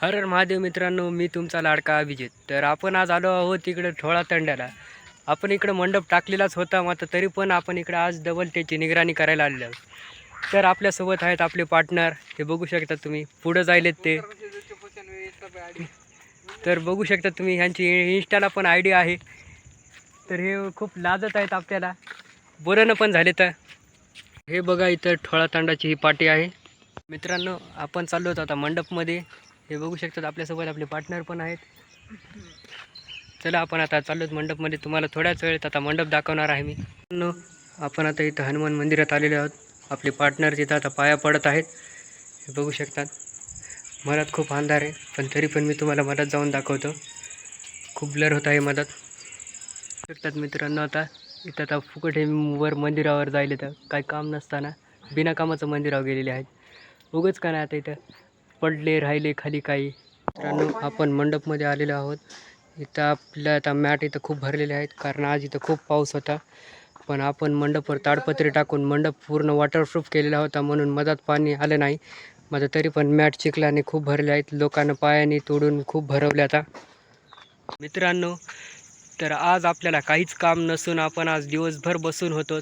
हर हर महादेव मित्रांनो मी तुमचा लाडका अभिजित. तर आपण आज आलो आहोत इकडे ठोळा तंड्याला. आपण इकडं मंडप टाकलेलाच होता मात्र तरी पण आपण इकडं आज डबल त्याची निगराणी करायला आलेलो आहोत. तर आपल्यासोबत आहेत आपले पार्टनर हे बघू शकता तुम्ही. पुढं जायलेत ते. तर बघू शकता तुम्ही ह्यांची इन्स्टाला पण आय डी आहे. तर हे खूप लाजत आहेत आपल्याला. बोलणं पण झाले तर. हे बघा इथं ठोळा तांडाची ही पाटी आहे. मित्रांनो आपण चाललो होतो आता मंडपमध्ये. हे बघू शकतात आपल्यासोबत आपले पार्टनर पण आहेत. चला आपण आता चाललोत मंडपमध्ये. तुम्हाला थोड्याच वेळेत आता मंडप दाखवणार आहे मी. आपण आता इथं हनुमान मंदिरात आलेले आहोत. आपले पार्टनर तिथं आता पाया पडत आहेत. हे बघू शकतात. मधात खूप अंधार आहे पण तरी पण मी तुम्हाला मधात जाऊन दाखवतो. खूप ब्लर होत आहे मधात शकतात मित्रांनो आता इथं आता फुकट हे वर मंदिरावर जायले तर काही काम नसताना बिना कामाचं मंदिरावर गेलेले आहेत. उगंच का नाही आता इथं? पडले राहिले खाली काही. मित्रांनो आपण मंडपमध्ये आलेलो आहोत. इथं आपल्या आता मॅट इथं खूप भरलेले आहेत कारण आज इथं खूप पाऊस होता. पण आपण मंडपवर ताडपत्री टाकून मंडप पूर्ण वॉटरप्रूफ केलेला होता म्हणून मधात पाणी आलं नाही. माझं तरी पण मॅट चिखलाने खूप भरले आहेत. लोकांना पायाने तोडून खूप भरवले आता. मित्रांनो तर आज आपल्याला काहीच काम नसून आपण आज दिवसभर बसून होतो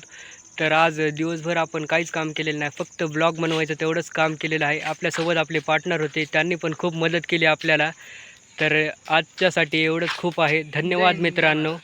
तर आज दिवसभर आपण काहीच काम केलेलं नाही. फक्त ब्लॉग बनवायचं तेवढंच काम केलेलं आहे. आपल्यासोबत आपले पार्टनर होते. त्यांनी पण खूप मदत केली आपल्याला. तर आजच्यासाठी एवढंच खूप आहे. धन्यवाद मित्रांनो.